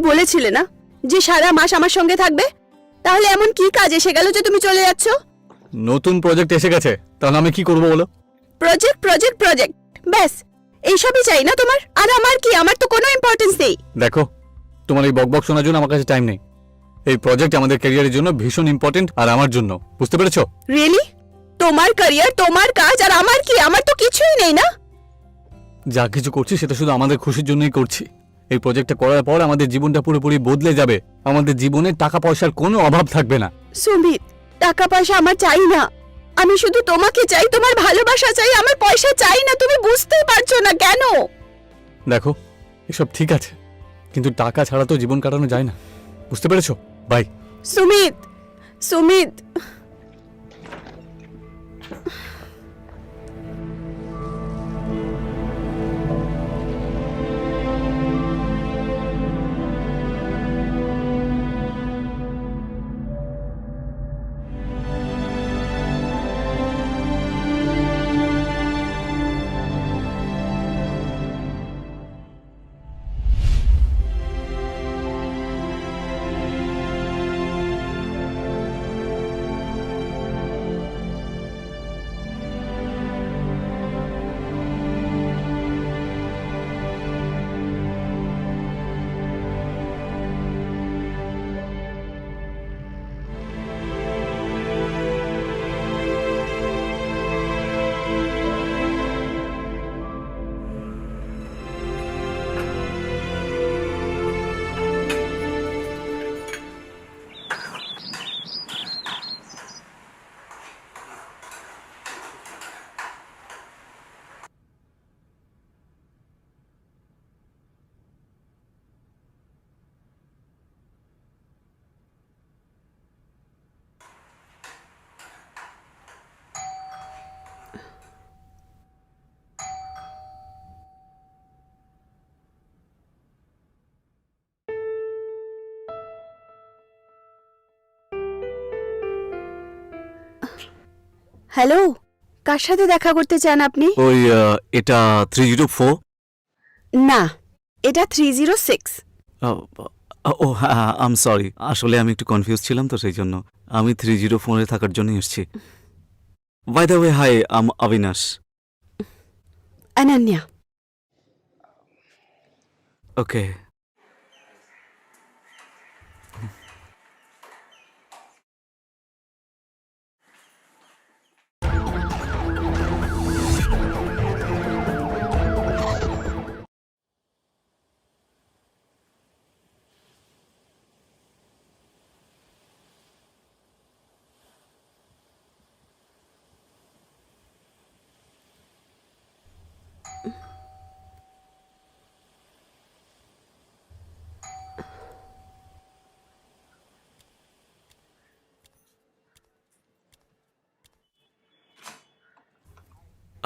বলেছিলে না যে সারা মাস আমার সঙ্গে থাকবে? তাহলে এমন কি কাজ এসে গেল যে তুমি চলে যাচ্ছ? নতুন প্রজেক্ট এসে গেছে তাহলে আমি কি করব বলো? প্রজেক্ট প্রজেক্ট প্রজেক্ট ব্যাস এইসবই চাই না তোমার? আর আমার কি? আমার তো কোনো ইম্পর্টেন্স নেই। দেখো তোমার এই বকবক শোনার জন্য আমার কাছে টাইম নেই। এই প্রজেক্ট আমাদের ক্যারিয়ারের জন্য ভীষণ ইম্পর্টেন্ট আর আমার জন্য। বুঝতে পেরেছ? রিয়েলি তোমার ক্যারিয়ার তোমার কাজ আর আমার কি? আমার তো কিছুই নেই না? যা কিছু করছি সেটা শুধু আমাদের খুশির জন্যই করছি। এই প্রজেক্টটা করার পর আমাদের জীবনটা পুরোপুরি বদলে যাবে। আমাদের জীবনে টাকা পয়সার কোনো অভাব থাকবে না। সুমিত টাকা পয়সা আমার চাই না। আমি শুধু তোমাকে চাই তোমার ভালোবাসা চাই আমার পয়সা চাই না তুমি বুঝতেই পারছ না কেন? দেখো এসব ঠিক আছে কিন্তু টাকা ছাড়া তো জীবন কাটানো যায় না। বুঝতে পেরেছ? বাই সুমিত সুমিত। হ্যালো কার সাথে দেখা করতে চান আপনি? ওই এটা থ্রি জিরো ফোর না এটা থ্রি জিরো সিক্স ও হ্যাঁ আম সরি আসলে আমি একটু কনফিউজ ছিলাম তো সেই জন্য। আমি থ্রি জিরো ফোরে থাকার জন্যই এসেছি। By the way hi I'm Avinash Ananya. Okay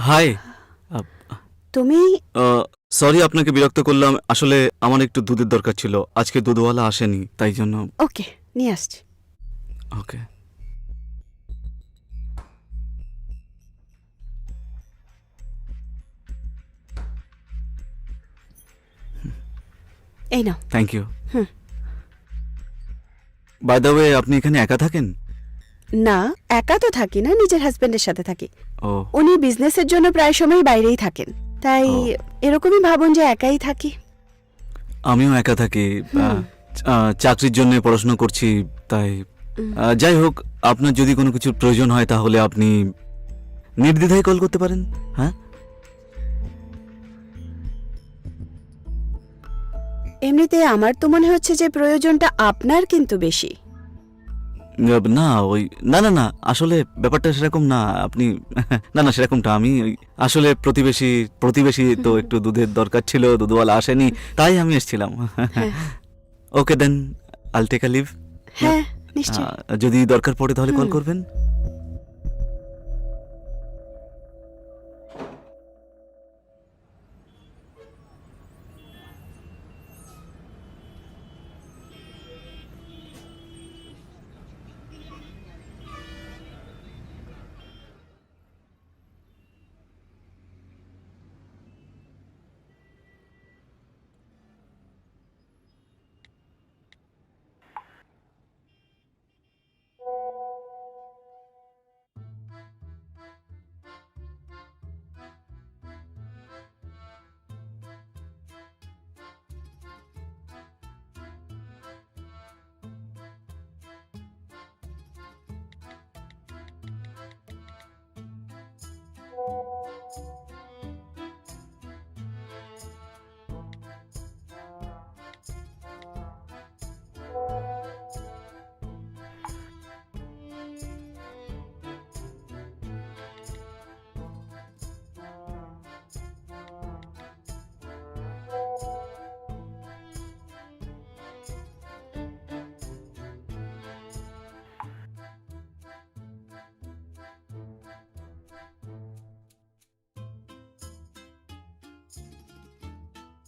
hi. তুমি? সরি আপনাকে বিরক্ত করলাম। আসলে আমার একটু দুধের দরকার ছিল। আজকে দুধওয়ালা আসেনি তাই জন্য। ওকে নিয়ে আসছি। ওকে। এই নাও। Thank you. By the way আপনি এখানে একা থাকেন? না একা তো থাকি না নিজের হাজবেন্ডের সাথে থাকি। ও। উনি বিজনেসের জন্য প্রায় সময় বাইরেই থাকেন। তাই এরকমই ভাবুন যে একাই থাকি। আমিও একা থাকি আহ, চাকরির জন্য পড়াশোনা করছি তাই আহ, যাই হোক আপনার যদি কোনো কিছুর প্রয়োজন হয় তাহলে আপনি নির্দ্বিধায় কল করতে পারেন হ্যাঁ? এমনিতে আমার তো মনে হচ্ছে যে প্রয়োজনটা আপনার কিন্তু বেশি। না ওই না না না আসলে ব্যাপারটা সেরকম না আপনি না না সেরকমটা আমি আসলে প্রতিবেশী প্রতিবেশী তো একটু দুধের দরকার ছিল দুধওয়ালা আসেনি তাই আমি এসেছিলাম। হ্যাঁ। ওকে দেন আল টেক আ লিভ হ্যাঁ নিশ্চয়ই। যদি দরকার পড়ে তাহলে কল হুম।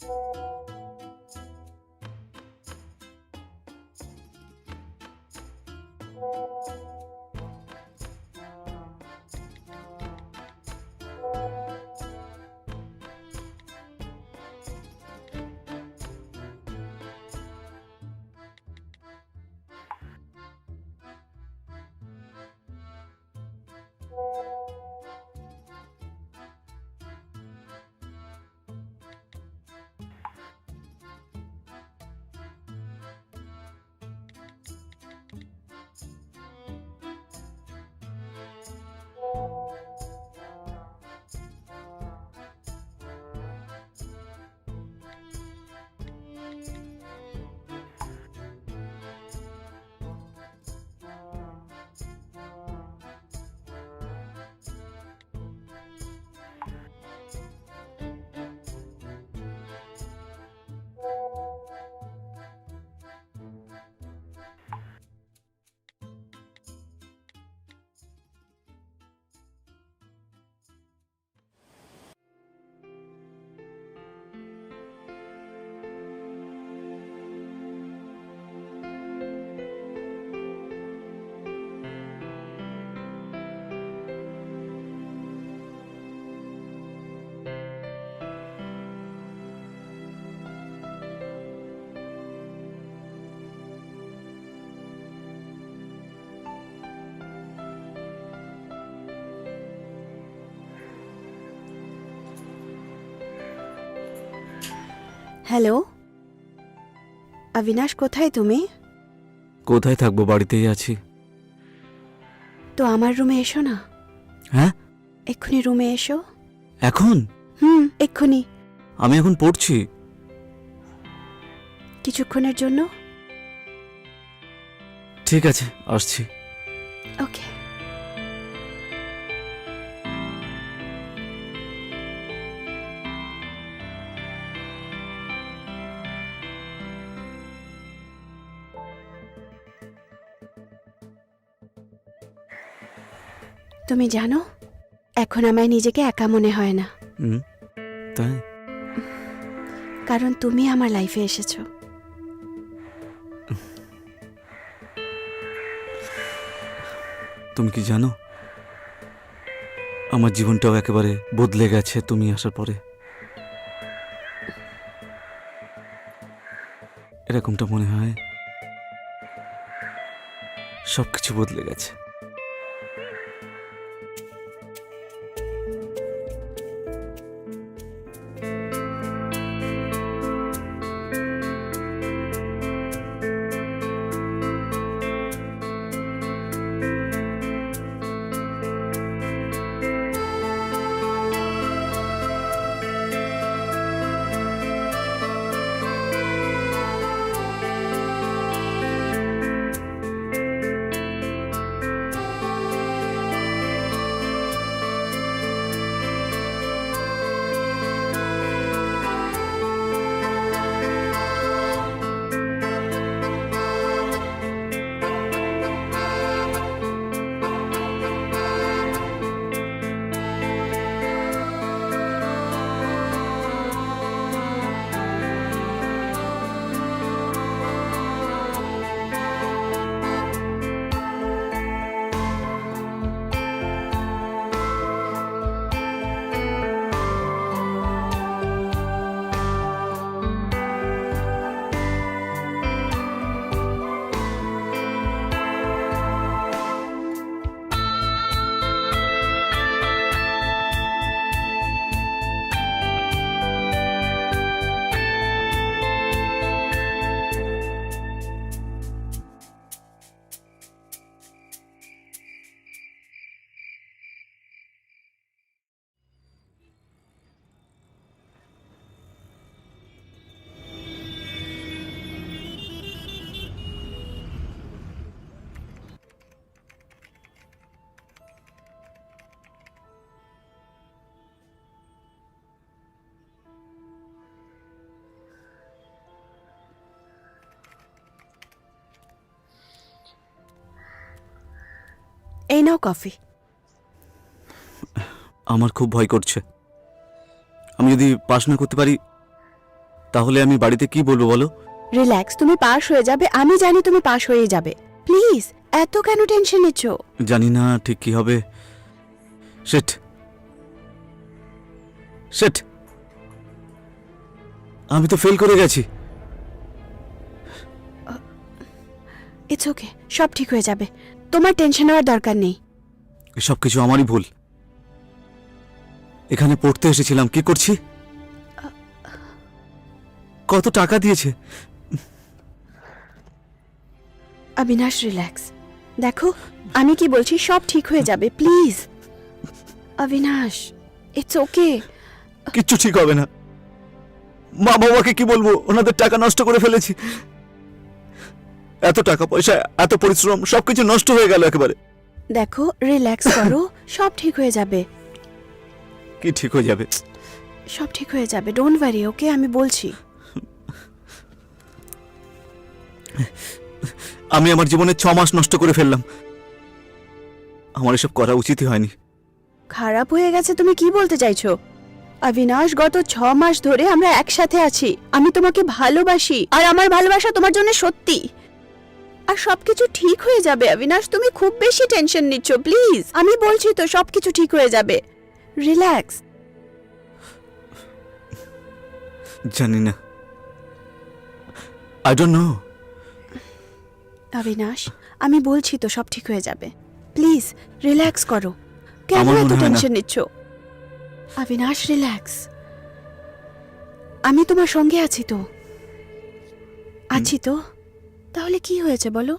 করবেন হ্যালো? অবিনাশ কোথায় তুমি? কোথায় থাকব? বাড়িতেই আছি। তো আমার রুমে এসো না। হ্যাঁ? এক্ষুনি রুমে এসো। এখন? হুম এক্ষুনি। আমি এখন পড়ছি। কিছুক্ষণের জন্য। ঠিক আছে আসছি। তুমি জানো এখন আমায় নিজেকে একা মনে হয় না। হুম তাই? কারণ তুমি আমার লাইফে এসেছ। তুমি কি জানো আমার জীবনটাও একেবারে বদলে গেছে তুমি আসার পরে। এরকমটা মনে হয় সবকিছু বদলে গেছে। এই নাও কফি। আমার খুব ভয় করছে। আমি যদি পাশ না করতে পারি তাহলে আমি বাড়িতে কি বলব বলো? রিল্যাক্স তুমি পাস হয়ে যাবে আমি জানি তুমি পাস হয়ে যাবে। প্লিজ এত কেন টেনশন নিচ্ছ? জানি না ঠিক কি হবে। সেট সেট আমি তো ফেল করে গেছি। ইটস ওকে সব ঠিক হয়ে যাবে। তোমার টেনশন নেওয়ার দরকার নেই। সব কিছু আমারই ভুল। এখানে পড়তে এসেছিলাম কি করছি? কত টাকা দিয়েছে? অবিনাশ রিল্যাক্স দেখো আমি কি বলছি সব ঠিক হয়ে যাবে প্লিজ অবিনাশ ইটস ওকে কিচ্ছু ঠিক হবে না। মা বাবাকে কি বলব? ওনাদের টাকা নষ্ট করে ফেলেছি। এত টাকা পয়সা এত পরিশ্রম সবকিছু নষ্ট হয়ে গেল একেবারে। দেখো রিল্যাক্স করো সব ঠিক হয়ে যাবে। কি ঠিক হয়ে যাবে? সব ঠিক হয়ে যাবে ডোন্ট ওয়ারি ওকে আমি বলছি। আমি আমার জীবনে ছ মাস নষ্ট করে ফেললাম। আমার এসব করা উচিতই হয়নি। খারাপ হয়ে গেছে তুমি কি বলতে চাইছো? অবিনাশ গত ছ মাস ধরে আমরা একসাথে আছি। আমি তোমাকে ভালোবাসি আর আমার ভালোবাসা তোমার জন্য সত্যি। আর সবকিছু ঠিক হয়ে যাবে অবিনাশ। তুমি খুব বেশি টেনশন নিচ্ছ প্লিজ আমি বলছি তো সবকিছু ঠিক হয়ে যাবে। রিল্যাক্স জানি না। আই ডোন্ট নো অবিনাশ আমি বলছি তো সব ঠিক হয়ে যাবে। প্লিজ রিল্যাক্স করো। কেন এত। টেনশন নিচ্ছ? অবিনাশ রিল্যাক্স আমি তোমার সঙ্গে আছি তো। আছি তো? তাহলে কি হয়েছে বলো?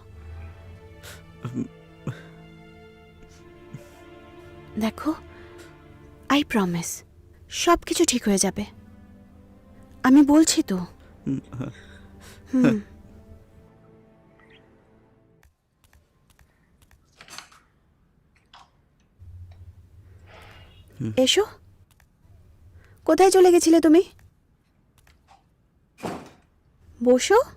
দেখো আই প্রমিস সব কিছু ঠিক হয়ে যাবে। আমি বলছি তো। হুম। এসো। কোথায় চলে গেছিলে তুমি? বসো।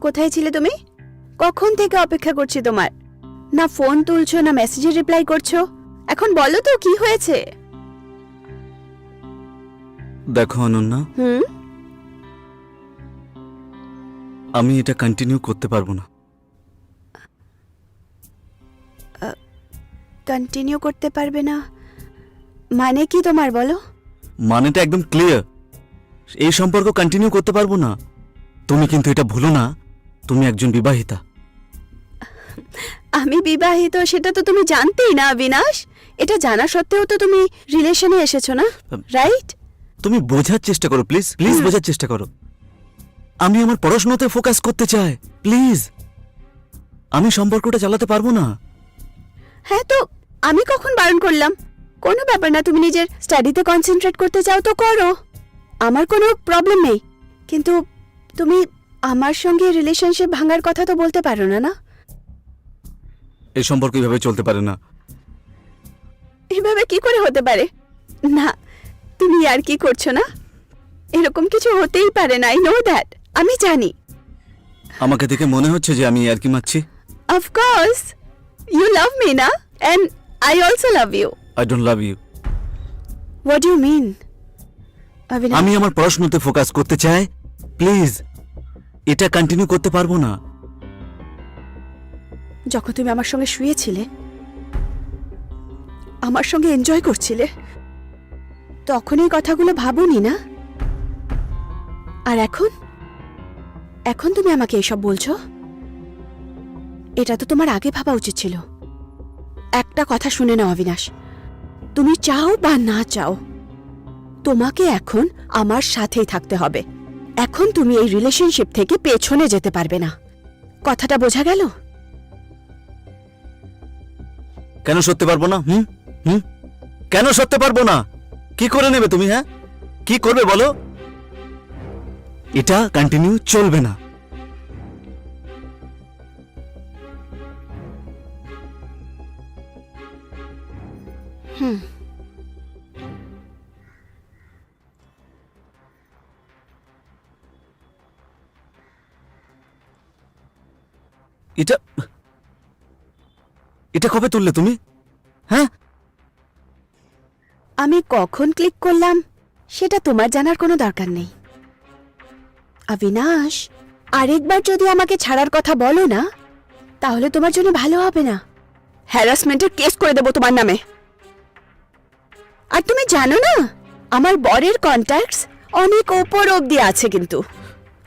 কোথায় ছিলে তুমি? কখন থেকে অপেক্ষা করছি তোমার? না ফোন তুলছো না মেসেজে রিপ্লাই করছ? এখন বলো তো কি হয়েছে? দেখো অনন্যা। হুম? আমি এটা কন্টিনিউ করতে পারব না। কন্টিনিউ করতে পারবে না? মানে কি তোমার বলো? মানেটা একদম ক্লিয়ার এই সম্পর্ক কন্টিনিউ করতে পারব না। তুমি কিন্তু এটা ভুলো না। তুমি একজন বিবাহিতা। আমি বিবাহিত সেটা তো তুমি জানতেই না অবিনাশ এটা জানা সত্ত্বেও তো তুমি রিলেশনে এসেছ না রাইট? তুমি বোঝার চেষ্টা করো প্লিজ প্লিজ বোঝার চেষ্টা করো। আমি আমার পড়াশোনাতে ফোকাস করতে চাই প্লিজ। আমি সম্পর্কটা চালাতে পারব না। হ্যাঁ তো আমি কখন বারণ করলাম? কোনো ব্যাপার না তুমি নিজের স্টাডিতে কনসেন্ট্রেট করতে চাও তো করো। আমার কোনো প্রবলেম নেই। কিন্তু তুমি আমার সঙ্গে রিলেশনশিপ ভাঙার কথা তো বলতে পারো না না? এই সম্পর্ক এইভাবে চলতে পারে না। এভাবে কি করে হতে পারে? না তুমি আর কি করছ না? এরকম কিছু হতেই পারে না আই নো দ্যাট আমি জানি। আমাকে দেখে মনে হচ্ছে যে আমি আর কি মারছি of course you love me না? And I also love you I don't love you what you mean আমি আমার পড়াশোনাতে ফোকাস করতে চাই। প্লিজ এটা কন্টিনিউ করতে পারব না। যখন তুমি আমার সঙ্গে শুয়েছিলে, আমার সঙ্গে এনজয় করছিলে, তখন এই কথাগুলো ভাবোনি না? আর এখন? এখন তুমি আমাকে এসব বলছো? এটা তো তোমার আগে ভাবা উচিত ছিল। একটা কথা শুনে নাও, অবিনাশ। তুমি চাও বা না চাও, তোমাকে এখন আমার সাথেই থাকতে হবে। এখন তুমি এই রিলেশনশিপ থেকে পেছনে যেতে পারবে না। কথাটা বোঝা গেল? কেন সরতে পারব না? হুম? হুম? কেন সরতে পারব না? কি করে নেবে তুমি হ্যাঁ? কি করবে বলো? এটা কন্টিনিউ চলবে না। হুম। এটা এটা কবে তুললে তুমি? হ্যাঁ? আমি কখন ক্লিক করলাম, সেটা তোমার জানার কোনো দরকার নেই। অবিনাশ, আরেকবার যদি আমাকে ছাড়ার কথা বলো না, তাহলে তোমার জন্য ভালো হবে না। হ্যারাসমেন্টের কেস করে দেবো তোমার নামে। আর তুমি জানো না, আমার বরের কন্ট্যাক্টস অনেক ওপর অবধি আছে কিন্তু।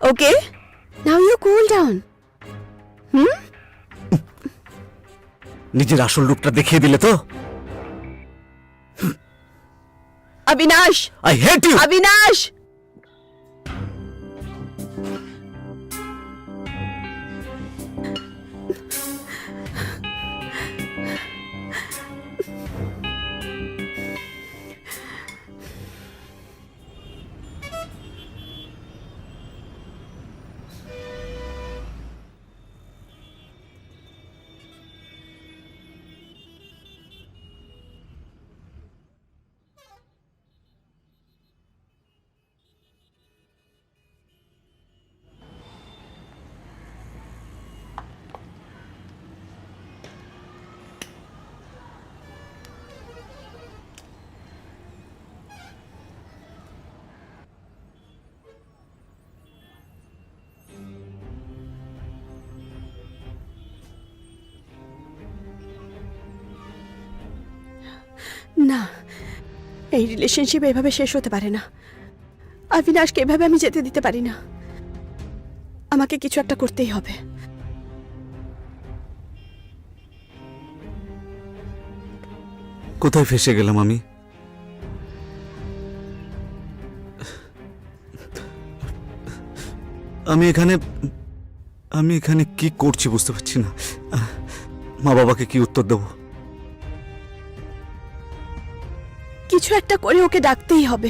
ওকে নাও ইউ কুল ডাউন নিজের আসল রূপটা দেখিয়ে দিলে তো? Avinash I hate you Avinash না, এই রিলেশনশিপ এভাবে শেষ হতে পারে না। অবিনাশকে এভাবে আমি যেতে দিতে পারি না। আমাকে কিছু একটা করতেই হবে। কোথায় ফেসে গেলাম আমি? আমি এখানে আমি এখানে কি করছি বুঝতে পারছি না। মা বাবাকে কি উত্তর দেবো? কিছু একটা করে ওকে ডাকতেই হবে।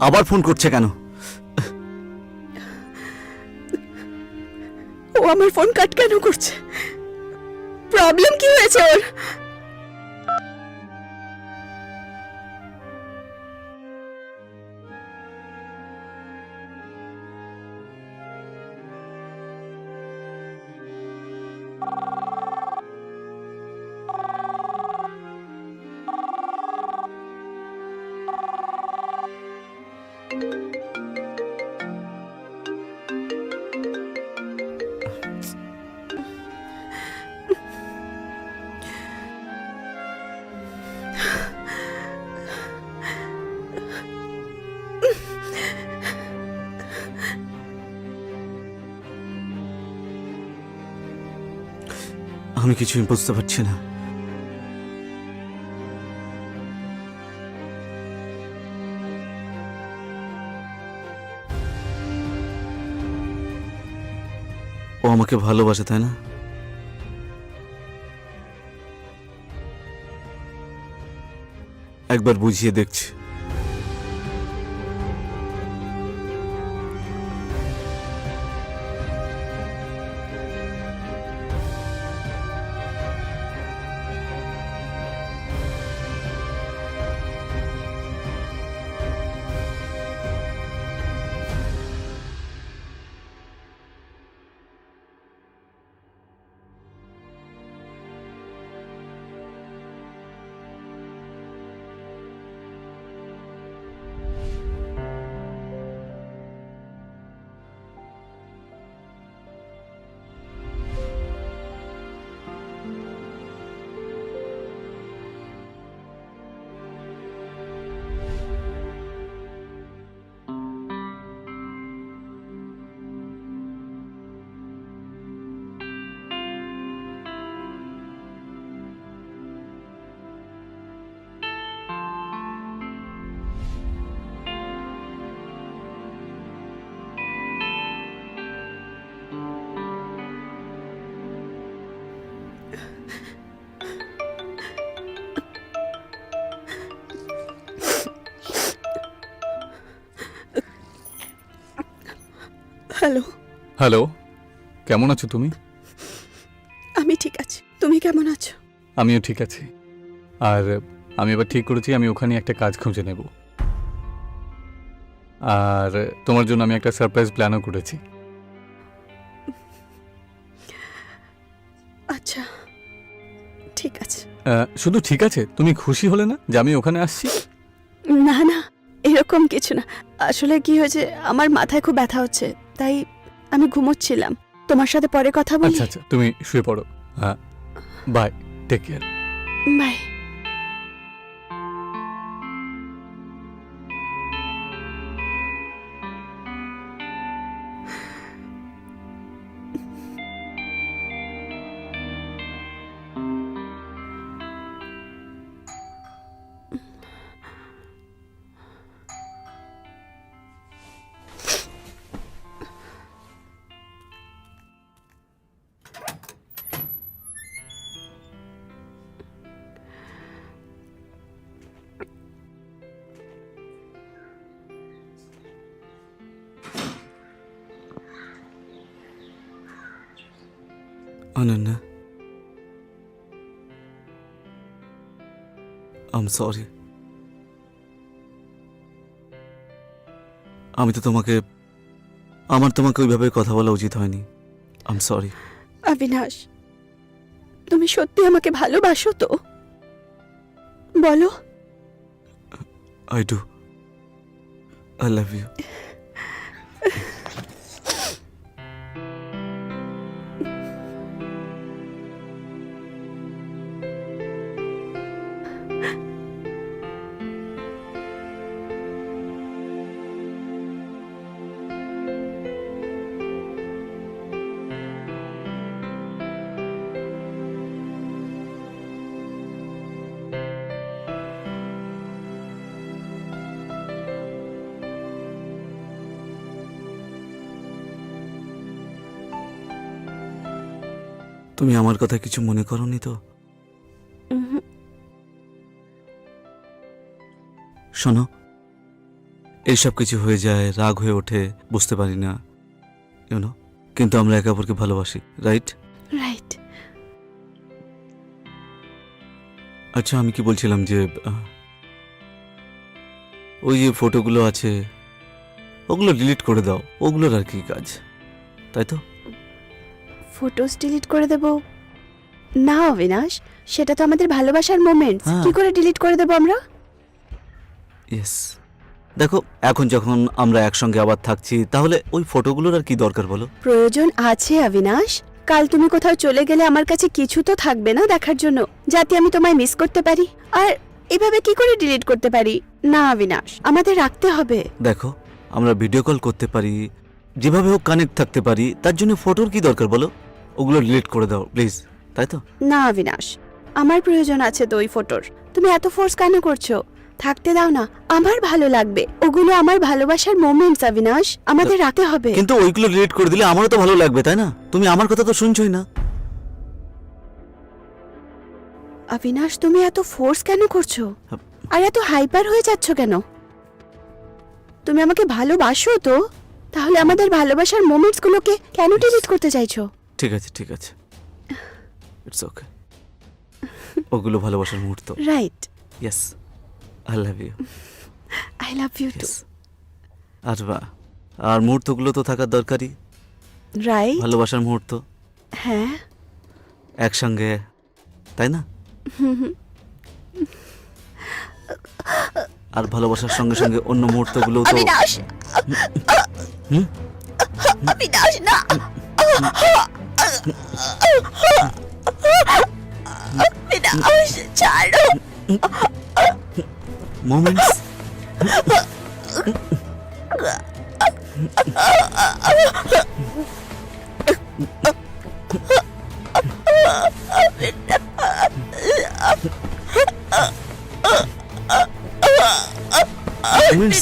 আবার ফোন করছে কেন? কিছুই বুঝতে পারছি না। ও আমাকে ভালোবাসে তাই না? একবার বুঝিয়ে দেখছি। হ্যালো। হ্যালো কেমন আছো তুমি? আমি ঠিক আছি। তুমি কেমন আছো? আমিও ঠিক আছি। আর আমি এবার ঠিক করেছি আমি ওখানে একটা কাজ খুঁজে নেব। আর তোমার জন্য আমি একটা সারপ্রাইজ প্ল্যানও করেছি। আচ্ছা ঠিক আছে। শুধু ঠিক আছে? তুমি খুশি হলে না যে আমি ওখানে আসছি? না না এরকম কিছু না। আসলে কি হয়েছে আমার মাথায় খুব ব্যথা হচ্ছে তাই আমি ঘুমোচ্ছিলাম। তোমার সাথে পরে কথা বলি? আচ্ছা আচ্ছা তুমি শুয়ে পড়ো। হ্যাঁ bye take care bye um sorry আমি তো তোমাকে আমার তোমাকে ওইভাবে কথা বলা উচিত হয়নি। আম সরি অবিনাশ তুমি সত্যি আমাকে ভালোবাসো তো? বলো। I do I love you তুমি আমার কথা কিছু মনে করনি তো? শোনো এইসব কিছু হয়ে যায় রাগ হয়ে ওঠে বুঝতে পারি না ইউনো কিন্তু আমরা একে অপরকে ভালোবাসি রাইট রাইট আচ্ছা আমি কি বলছিলাম যে ওই যে ফটোগুলো আছে ওগুলো ডিলিট করে দাও ওগুলোর আর কি কাজ তাই তো? ফটোস ডিলিট করে দেব। না অবিনাশ সেটা তো আমাদের ভালোবাসার মোমেন্টস হ্যাঁ। কি করে ডিলিট করে দেব আমরা? ইয়েস দেখো এখন যখন আমরা একসঙ্গে আবার থাকছি তাহলে ওই ফটোগুলোর আর কি দরকার বলো? প্রয়োজন আছে অবিনাশ। কাল তুমি কোথাও চলে গেলে আমার কাছে কিছু তো থাকবে না দেখার জন্য যাতে আমি তোমায় মিস করতে পারি। আর এভাবে কি করে ডিলিট করতে পারি? না অবিনাশ আমাদের রাখতে হবে। দেখো আমরা ভিডিও কল করতে পারি যেভাবে হোক কানেক্ট থাকতে পারি তার জন্য ফটোর কি দরকার বলো? ওগুলো ডিলিট করে দাও প্লিজ তাই তো? না অবিনাশ আমার প্রয়োজন আছে তো ওই ফটোর তুমি এত ফোর্স কেন করছ? থাকতে দাও না আমার ভালো লাগবে। ওগুলো আমার ভালোবাসার মোমেন্টস অবিনাশ আমাদের রাখতে হবে। কিন্তু ওইগুলো ডিলিট করে দিলে আমারও তো ভালো লাগবে তাই না? তুমি আমার কথা তো শুনছোই না। অবিনাশ তুমি এত ফোর্স কেন করছ? আর এত হাইপার হয়ে যাচ্ছ কেন? তুমি আমাকে ভালোবাসো তো? তাহলে আমাদের ভালোবাসার মোমেন্টস গুলোকে কেন ডিলিট করতে চাইছো? ঠিক আছে ঠিক আছে। ইটস ওকে ওগুলো ভালোবাসার মুহূর্ত। Right yes I love you I love you too আর বা আর মুহূর্তগুলো তো থাকার দরকারই। রাইট ভালোবাসার মুহূর্ত। হ্যাঁ। একসঙ্গে তাই না? আর ভালোবাসার সঙ্গে সঙ্গে অন্য মুহূর্তগুলো তো অবিনাশ হুম? অবিনাশ না অবিনাশ ছাড়ো মোমেন্টস মোমেন্টস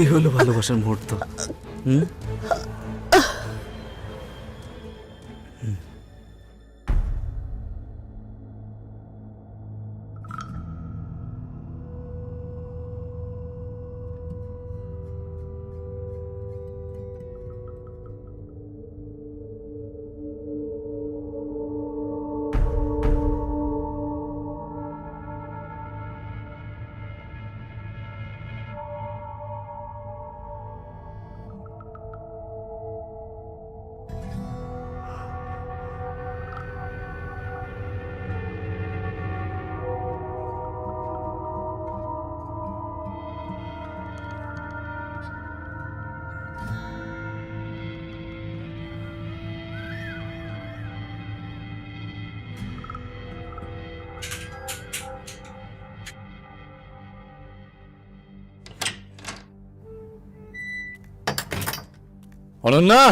এই হলো ভালোবাসার মুহূর্ত। হুম? অনন্যা!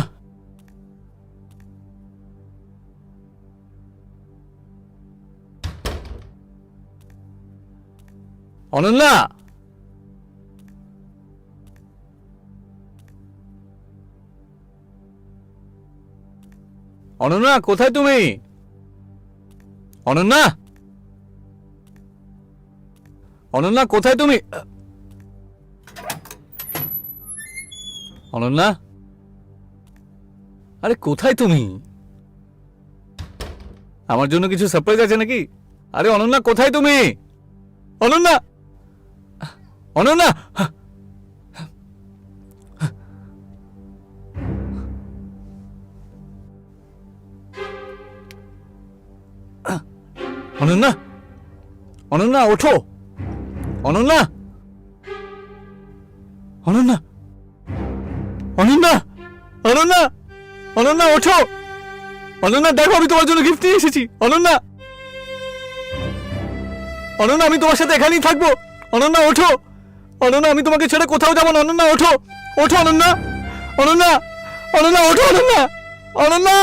অনন্যা! অনন্যা কোথায় তুমি? অনন্যা! অনন্যা কোথায় তুমি? অনন্যা! আরে কোথায় তুমি? আমার জন্য কিছু সারপ্রাইজ আছে নাকি? আরে অনন্যা, কোথায় তুমি? অনন্যা! অনন্যা! অনন্যা! অনন্যা, ওঠো! অনন্যা! অনন্যা! অনন্যা! অনন্যা! অনন্যা, ওঠো! অনন্যা, দেখো, আমি তোমার জন্য গিফট নিয়ে এসেছি। অনন্যা! অনন্যা, আমি তোমার সাথে এখানেই থাকব। অনন্যা, ওঠো! অনন্যা, আমি তোমাকে ছেড়ে কোথাও যাব না। অনন্যা, ওঠো! ওঠো, অনন্যা! অনন্যা! অনন্যা, ওঠো, অনন্যা! অনন্যা!